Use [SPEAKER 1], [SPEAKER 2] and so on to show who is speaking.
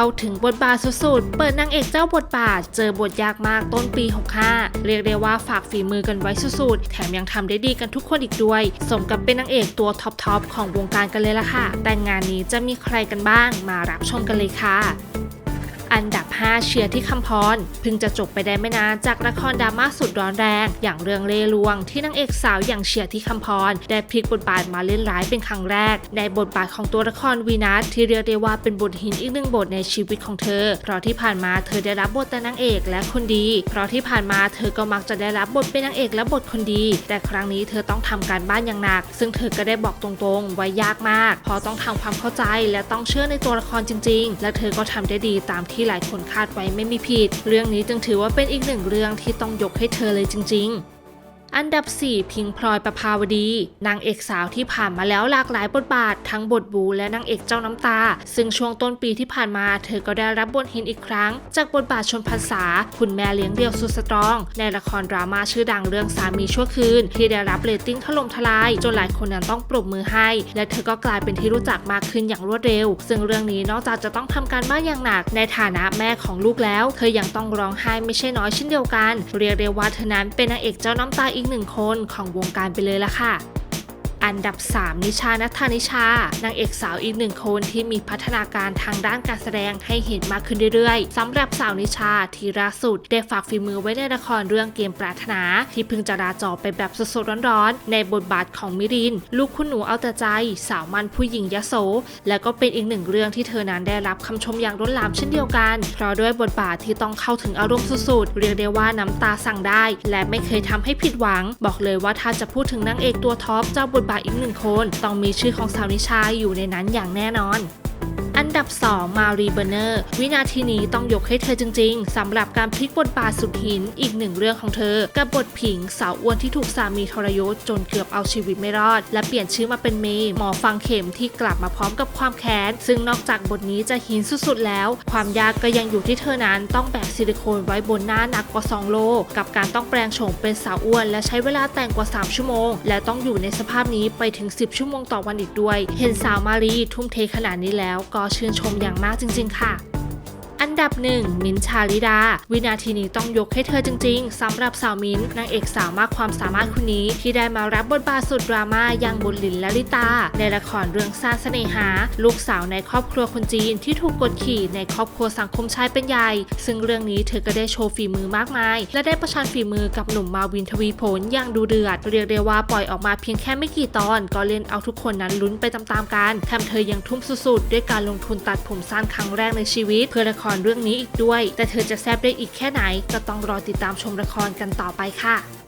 [SPEAKER 1] เข้าถึงบทบาทสุดๆ เปิดนางเอกเจ้าบทบาท เจอบทยากมากต้นปี 65 เรียกได้ว่าฝากฝีมือกันไว้สุดๆ แถมยังทำได้ดีกันทุกคนอีกด้วย สมกับเป็นนางเอกตัวท็อปๆของวงการกันเลยล่ะค่ะ แต่งานนี้จะมีใครกันบ้างมารับชมกันเลยค่ะ อันดับ 5 เชียร์ที่คำพรเพิ่งจะจบไปได้ไม่นานจากละครดราม่าสุดร้อนแรง อย่างเรื่องเลลวง ที่นางเอกสาวอย่างเชียร์ที่คำพรได้พลิกบทบาทมาเล่นร้ายเป็นครั้งแรก ในบทบาทของตัวละครวีนัสที่เรียกได้ว่าเป็นบทหินอีกหนึ่งบทในชีวิตของเธอ เพราะที่ผ่านมาเธอได้รับบทแต่นางเอกและคนดี เพราะที่ผ่านมาเธอก็มักจะได้รับบทเป็นนางเอกและบทคนดี แต่ครั้งนี้เธอต้องทำการบ้านอย่างหนัก ซึ่งเธอก็ได้บอกตรงๆไว้ยากมาก เพราะต้องทำความเข้าใจและต้องเชื่อในตัวละครจริง ๆ และเธอก็ทำได้ดีตามที่ที่หลายคนคาดไว้ไม่มีผิด เรื่องนี้จึงถือว่าเป็นอีกหนึ่งเรื่องที่ต้องยกให้เธอเลยจริง ๆ อันดับ 4 พิงพลอยประภาวดี นางเอกสาวที่ผ่านมาแล้วหลากหลายบทบาท ทั้งบทบูและนางเอกเจ้าน้ำตา ซึ่งช่วงต้นปีที่ผ่านมา เธอก็ได้รับบทหินอีกครั้ง จากบทบาทชนพันษา คุณแม่เลี้ยงเดี่ยวสุดสตรอง ในละครดราม่าชื่อดังเรื่องสามีชั่วคืน ที่ได้รับเรตติ้งถล่มทลาย จนหลายคนนั้นต้องปรบมือให้ และเธอก็กลายเป็นที่รู้จักมากขึ้นอย่างรวดเร็ว ซึ่งเรื่องนี้นอกจากจะต้องทำการบ้านอย่างหนัก ในฐานะแม่ของลูกแล้ว เธอยังต้องร้องไห้ไม่ใช่น้อยเช่นเดียวกัน เรียกได้ว่าเธอนั้นเป็นนางเอกเจ้าน้ำตาอีกหนึ่งคนของวงการไปเลยละค่ะ อันดับ 3 นิชานัทานิชานางเอกสาวอีกหนึ่งคนที่มีพัฒนาการทางด้านการแสดงให้เห็นมากขึ้นเรื่อยๆสำหรับสาวนิชาที่ล่าสุดได้ฝากฝีมือไว้ในละครเรื่องเกมปรารถนา ที่เพิ่งจะราจอไปแบบสดๆร้อนๆ ในบทบาทของมิริน ลูกคุณหนูเอาแต่ใจ สาวมันผู้หญิงยโส และก็เป็นอีกหนึ่งเรื่องที่เธอนั้นได้รับคำชมอย่างล้นหลามเช่นเดียวกัน เพราะด้วยบทบาทที่ต้องเข้าถึงอารมณ์สุดๆ เรียกได้ว่าน้ำตาสั่งได้ และไม่เคยทำให้ผิดหวัง บอกเลยว่าถ้าจะพูดถึงนางเอกตัวท็อปเจ้าบทบาทอีกหนึ่งคน ต้องมีชื่อของสาวนิชาอยู่ในนั้นอย่างแน่นอน อันดับ 2 มารีเบอร์เนอร์ วินาทีนี้ต้องยกให้เธอจริง ๆสำหรับการพลิกบทบาทสุดหินอีกหนึ่งเรื่องของเธอ กับบทผิงสาวอ้วนที่ถูกสามีทรยศจนเกือบเอาชีวิตไม่รอด และเปลี่ยนชื่อมาเป็นเมย์หมอฟังเข็มที่กลับมาพร้อมกับความแค้น ซึ่งนอกจากบทนี้จะหินสุดๆแล้ว ความยากก็ยังอยู่ที่เธอนั้นต้องแบกซิลิโคนไว้บนหน้าหนักกว่า 2 โล กับการต้องแปลงโฉมเป็นสาวอ้วน และใช้เวลาแต่งกว่า 3 ชั่วโมง และต้องอยู่ในสภาพนี้ไปถึง 10 ชั่วโมงต่อวันอีกด้วย เห็นสาวมารีทุ่มเทขนาดนี้แล้วก็ชื่นชมอย่างมากจริง ๆ ค่ะ อันดับหนึ่งมินชาลิดา วินาทีนี้ต้องยกให้เธอจริง ๆสำหรับสาวมินนางเอกสาวมากความสามารถคนนี้ ที่ได้มารับบทบาทสุดดราม่าอย่างบุญลินและลิตา ในละครเรื่องซาเสน่หา ลูกสาวในครอบครัวคนจีนที่ถูกกดขี่ในครอบครัวสังคมชายเป็นใหญ่ ซึ่งเรื่องนี้เธอก็ได้โชว์ฝีมือมากมาย และได้ประชันฝีมือกับหนุ่มมาวินทวีผลอย่างดูเดือด เรียกได้ว่าปล่อยออกมาเพียงแค่ไม่กี่ตอน ก็เล่นเอาทุกคนนั้นลุ้นไปตามๆกันแถมเธอยังทุ่มสุดๆด้วยการลงทุนตัดผมสั้นครั้งแรกในชีวิตเพื่อละครรเรื่องนี้อีกด้วย แต่เธอจะแซบได้อีกแค่ไหน ก็ต้องรอติดตามชมละครกันต่อไปค่ะ